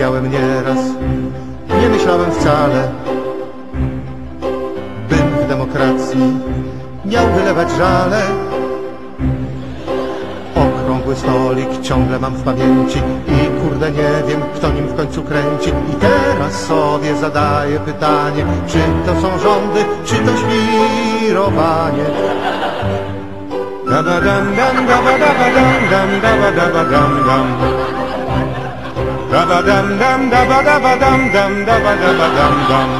Cierpiałem nieraz, nie myślałem wcale, bym w demokracji miał wylewać żale. Okrągły stolik ciągle mam w pamięci i kurde nie wiem, kto nim w końcu kręci. I teraz sobie zadaję pytanie, czy to są rządy, czy to świrowanie. Dabadam, dam, dabadabadam, dam, dabadabadam, dam. Dabadam, dam, dabadabadam, dam, dabadabadam, dam.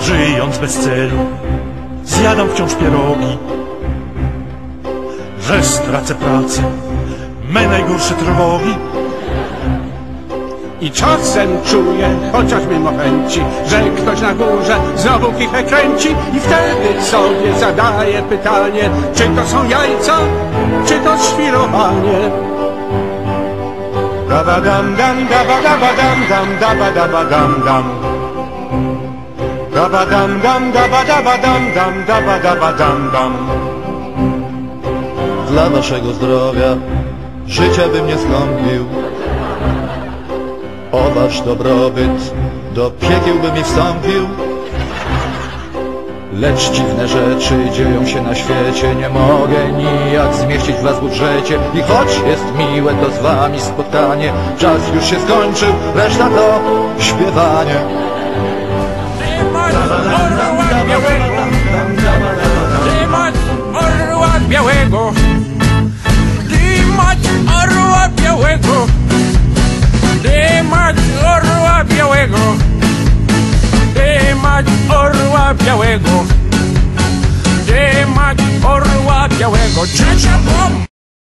Żyjąc bez celu, zjadam wciąż pierogi. Że stracę pracę, me najgorsze trwogi. I czasem czuję, chociaż mimo chęci, że ktoś na górze znowu kichę kręci i wtedy sobie zadaję pytanie, czy to są jajca, czy to świrowanie. Dabadam, dam, dabadabadam, dam, dabadabadam, dam. Dabadam, dam, dabadabadam, dam, dabadabadam, dam. Dla waszego zdrowia życia bym nie skąpił. O wasz dobrobyt do piekieł bym i wstąpił. Lecz dziwne rzeczy dzieją się na świecie. Nie mogę nijak zmieścić was w budżecie. I choć jest miłe to z wami spotkanie. Czas już się skończył, reszta to śpiewanie. Białego. Białego białego białego Yo vengo, chacha, pum.